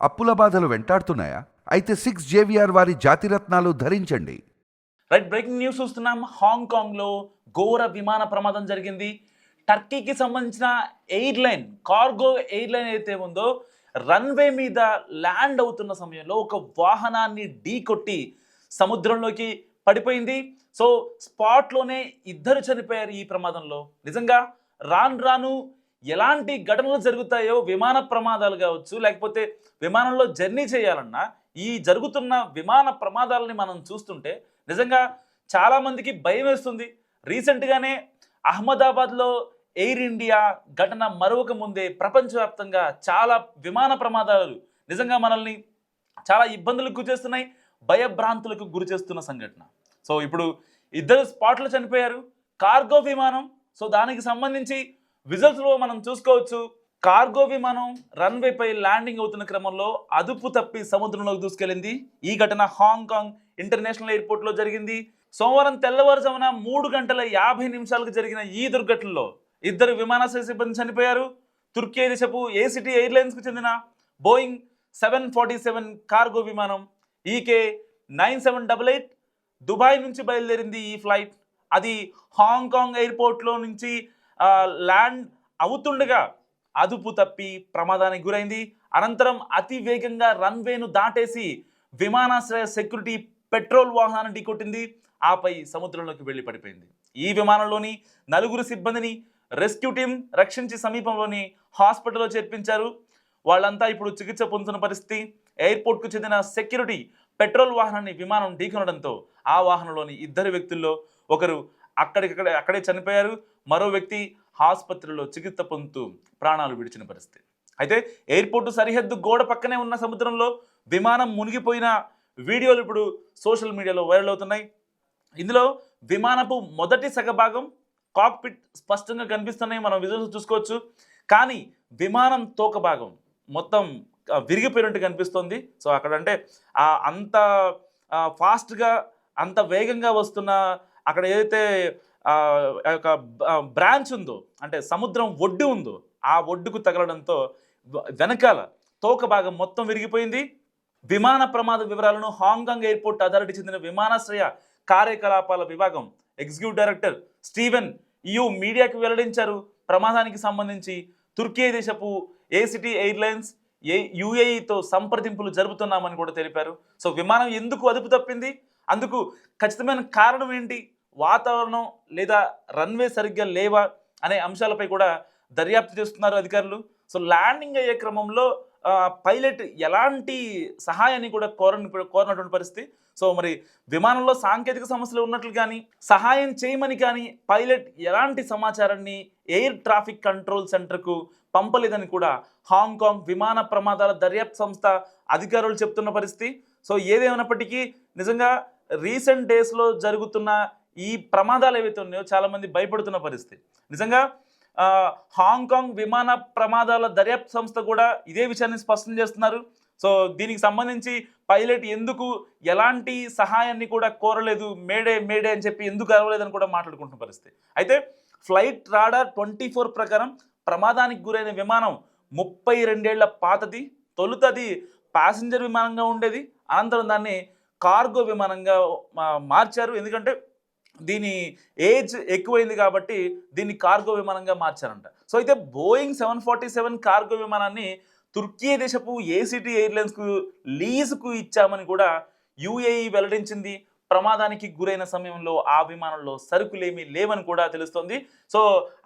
అప్పుల బాధలు వెంటాడుతున్నాయా? అయితే సిక్స్ జేవిఆర్ వారి జాతిరత్నాలు ధరించండి. రైట్ బ్రేకింగ్ న్యూస్ చూస్తున్నాం. హాంకాంగ్లో ఘోర విమాన ప్రమాదం జరిగింది. టర్కీకి సంబంధించిన ఎయిర్లైన్ కార్గో ఎయిర్లైన్ అయితే ఉందో రన్వే మీద ల్యాండ్ అవుతున్న సమయంలో ఒక వాహనాన్ని ఢీకొట్టి సముద్రంలోకి పడిపోయింది. సో స్పాట్లోనే ఇద్దరు చనిపోయారు ఈ ప్రమాదంలో. నిజంగా రాను రాను ఎలాంటి ఘటనలు జరుగుతాయో విమాన ప్రమాదాలు కావచ్చు లేకపోతే విమానంలో జర్నీ చేయాలన్నా ఈ జరుగుతున్న విమాన ప్రమాదాలని మనం చూస్తుంటే నిజంగా చాలామందికి భయం వేస్తుంది. రీసెంట్గానే అహ్మదాబాద్లో ఎయిర్ ఇండియా ఘటన మరొక ముందే ప్రపంచవ్యాప్తంగా చాలా విమాన ప్రమాదాలు నిజంగా మనల్ని చాలా ఇబ్బందులకు గురిచేస్తున్నాయి భయభ్రాంతులకు గురి చేస్తున్న సంఘటన. సో ఇప్పుడు ఇద్దరు స్పాట్లు చనిపోయారు కార్గో విమానం సో దానికి సంబంధించి విజువల్స్లో మనం చూసుకోవచ్చు. కార్గో విమానం రన్వేపై ల్యాండింగ్ అవుతున్న క్రమంలో అదుపు తప్పి సముద్రంలోకి దూసుకెళ్ళింది. ఈ ఘటన హాంకాంగ్ ఇంటర్నేషనల్ ఎయిర్పోర్ట్లో జరిగింది. సోమవారం తెల్లవారుజామున మూడు గంటల యాభై నిమిషాలకు జరిగిన ఈ దుర్ఘటనలో ఇద్దరు విమానాశ్రయ సిబ్బంది చనిపోయారు. తుర్కీ దేశపు ఏసిటీ ఎయిర్లైన్స్కు చెందిన Boeing seven forty seven cargo విమానం EK nine seven double eight Dubai నుంచి బయలుదేరింది ఈ ఫ్లైట్ అది హాంకాంగ్ ఎయిర్పోర్ట్లో నుంచి ల్యాండ్ అవుతుండగా అదుపు తప్పి ప్రమాదానికి గురైంది. అనంతరం అతి వేగంగా రన్వేను దాటేసి విమానాశ్రయ సెక్యూరిటీ పెట్రోల్ వాహనాన్ని ఢీకొట్టింది. ఆపై సముద్రంలోకి వెళ్ళి పడిపోయింది. ఈ విమానంలోని నలుగురు సిబ్బందిని రెస్క్యూ టీం రక్షించి సమీపంలోని హాస్పిటల్లో చేర్పించారు. వాళ్ళంతా ఇప్పుడు చికిత్స పొందుతున్న పరిస్థితి. ఎయిర్పోర్ట్కు చెందిన సెక్యూరిటీ పెట్రోల్ వాహనాన్ని విమానం ఢీకొనడంతో ఆ వాహనంలోని ఇద్దరు వ్యక్తుల్లో ఒకరు అక్కడికక్కడ అక్కడే చనిపోయారు. మరో వ్యక్తి ఆసుపత్రిలో చికిత్స పొందుతూ ప్రాణాలు విడిచిన పరిస్థితి. అయితే ఎయిర్పోర్టు సరిహద్దు గోడ పక్కనే ఉన్న సముద్రంలో విమానం మునిగిపోయిన వీడియోలు ఇప్పుడు సోషల్ మీడియాలో వైరల్ అవుతున్నాయి. ఇందులో విమానపు మొదటి సగభాగం కాక్పిట్ స్పష్టంగా కనిపిస్తున్నాయి. మనం విజువల్స్ చూసుకోవచ్చు. కానీ విమానం తోక భాగం మొత్తం విరిగిపోయినట్టు కనిపిస్తుంది. సో అక్కడ అంటే అంత ఫాస్ట్గా అంత వేగంగా వస్తున్న అక్కడ ఏదైతే యొక్క బ్రాంచ్ ఉందో అంటే సముద్రం ఒడ్డు ఉందో ఆ ఒడ్డుకు తగలడంతో వెనకాల తోక భాగం మొత్తం విరిగిపోయింది. విమాన ప్రమాద వివరాలను హాంకాంగ్ ఎయిర్పోర్ట్ అథారిటీ చెందిన విమానాశ్రయ కార్యకలాపాల విభాగం ఎగ్జిక్యూటివ్ డైరెక్టర్ స్టీవెన్ యు మీడియాకు వెల్లడించారు. ప్రమాదానికి సంబంధించి తుర్కీ దేశపు ఏసిటీ ఎయిర్లైన్స్ ఏ యుఏఈతో సంప్రదింపులు జరుపుతున్నామని కూడా తెలిపారు. సో విమానం ఎందుకు అదుపు తప్పింది? అందుకు ఖచ్చితమైన కారణం ఏంటి? వాతావరణం లేదా రన్వే సరిగ్గా లేవా అనే అంశాలపై కూడా దర్యాప్తు చేస్తున్నారు అధికారులు. సో ల్యాండింగ్ అయ్యే క్రమంలో పైలట్ ఎలాంటి సహాయాన్ని కూడా కోరని కోరినటువంటి పరిస్థితి. సో మరి విమానంలో సాంకేతిక సమస్యలు ఉన్నట్లు కానీ సహాయం చేయమని కానీ పైలట్ ఎలాంటి సమాచారాన్ని ఎయిర్ ట్రాఫిక్ కంట్రోల్ సెంటర్కు పంపలేదని కూడా హాంకాంగ్ విమాన ప్రమాదాల దర్యాప్తు సంస్థ అధికారులు చెప్తున్న పరిస్థితి. సో ఏదేమైనప్పటికీ నిజంగా రీసెంట్ డేస్లో జరుగుతున్న ఈ ప్రమాదాలు ఏవైతే ఉన్నాయో చాలామంది భయపడుతున్న పరిస్థితి. నిజంగా హాంకాంగ్ విమాన ప్రమాదాల దర్యాప్తు సంస్థ కూడా ఇదే విషయాన్ని స్పష్టం చేస్తున్నారు. సో దీనికి సంబంధించి పైలట్ ఎందుకు ఎలాంటి సహాయాన్ని కూడా కోరలేదు మేడే మేడే అని చెప్పి ఎందుకు అరవలేదని కూడా మాట్లాడుకుంటున్న పరిస్థితి. అయితే ఫ్లైట్ రాడార్ ట్వంటీ ఫోర్ ప్రకారం ప్రమాదానికి గురైన విమానం ముప్పై రెండేళ్ళ పాతది తొలుత అది ప్యాసింజర్ విమానంగా ఉండేది. అనంతరం దాన్ని కార్గో విమానంగా మా- మార్చారు. ఎందుకంటే దీని ఏజ్ ఎక్కువైంది కాబట్టి దీన్ని కార్గో విమానంగా మార్చారంట. సో అయితే Boeing seven forty seven cargo విమానాన్ని తుర్కీ దేశపు ఏసీటీ ఎయిర్లైన్స్కు లీజుకు ఇచ్చామని కూడా యుఏఈ వెల్లడించింది. ప్రమాదానికి గురైన సమయంలో ఆ విమానంలో సరుకులేమీ లేవని కూడా తెలుస్తోంది. సో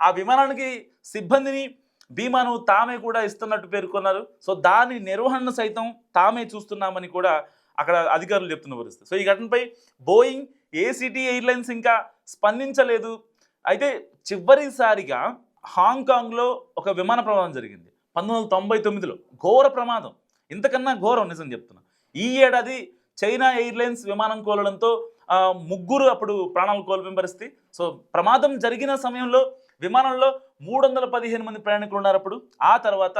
ఆ విమానానికి సిబ్బందిని బీమాను తామే కూడా ఇస్తున్నట్టు పేర్కొన్నారు. సో దాని నిర్వహణ సైతం తామే చూస్తున్నామని కూడా అక్కడ అధికారులు చెప్తున్న పరిస్థితి. సో ఈ ఘటనపై బోయింగ్ ఏసిటీ ఎయిర్లైన్స్ ఇంకా స్పందించలేదు. అయితే చివరిసారిగా హాంకాంగ్లో ఒక విమాన ప్రమాదం జరిగింది. పంతొమ్మిది వందల తొంభై తొమ్మిదిలో. ఘోర ప్రమాదం. ఇంతకన్నా ఘోరం నిజం చెప్తున్నా. ఈ ఏడాది చైనా ఎయిర్లైన్స్ విమానం కోలడంతో ముగ్గురు అప్పుడు ప్రాణాలు కోల్పోయిన పరిస్థితి. సో ప్రమాదం జరిగిన సమయంలో విమానంలో మూడు వందల పదిహేను మంది ప్రయాణికులు ఉన్నారు అప్పుడు. ఆ తర్వాత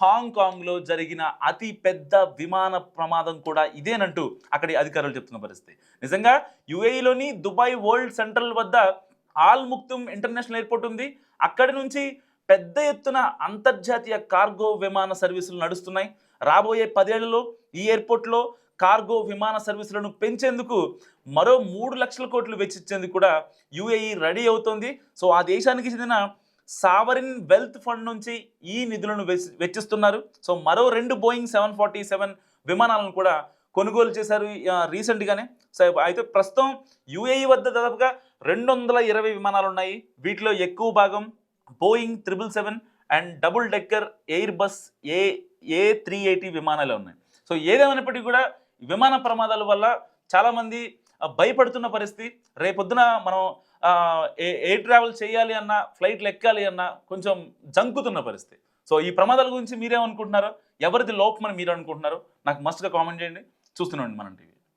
హాంకాంగ్లో జరిగిన అతి పెద్ద విమాన ప్రమాదం కూడా ఇదేనంటూ అక్కడి అధికారులు చెప్తున్న పరిస్థితి. నిజంగా యుఏఈలోని దుబాయ్ వరల్డ్ సెంట్రల్ వద్ద ఆల్ ముక్తుమ్ ఇంటర్నేషనల్ ఎయిర్పోర్ట్ ఉంది. అక్కడి నుంచి పెద్ద ఎత్తున అంతర్జాతీయ కార్గో విమాన సర్వీసులు నడుస్తున్నాయి. రాబోయే పదేళ్ళలో ఈ ఎయిర్పోర్ట్లో కార్గో విమాన సర్వీసులను పెంచేందుకు మరో మూడు లక్షల కోట్లు వెచ్చించేందుకు కూడా యుఏఈ రెడీ అవుతోంది. సో ఆ దేశానికి చెందిన సావరిన్ వెల్త్ ఫండ్ నుంచి ఈ నిధులను వెచ్- వెచ్చిస్తున్నారు. సో మరో రెండు బోయింగ్ సెవెన్ ఫార్టీ సెవెన్ విమానాలను కూడా కొనుగోలు చేశారు రీసెంట్గానే. సో అయితే ప్రస్తుతం యుఏఈ వద్ద దాదాపుగా రెండు వందల ఇరవై విమానాలు ఉన్నాయి వీటిలో ఎక్కువ భాగం Boeing triple seven and double decker airbus A A three eighty విమానాలు ఉన్నాయి. సో ఏదేమైనప్పటికీ కూడా విమాన ప్రమాదాల వల్ల చాలామంది భయపడుతున్న పరిస్థితి. రేపొద్దున మనం ఎయిర్ ట్రావెల్ చేయాలి అన్నా ఫ్లైట్లు ఎక్కాలి అన్నా కొంచెం జంకుతున్న పరిస్థితి. సో ఈ ప్రమాదాల గురించి మీరేమనుకుంటున్నారో ఎవరిది లోపమని మీరు అనుకుంటున్నారో నాకు మస్ట్గా కామెంట్ చేయండి. చూస్తున్నాండి మనం టీవీ.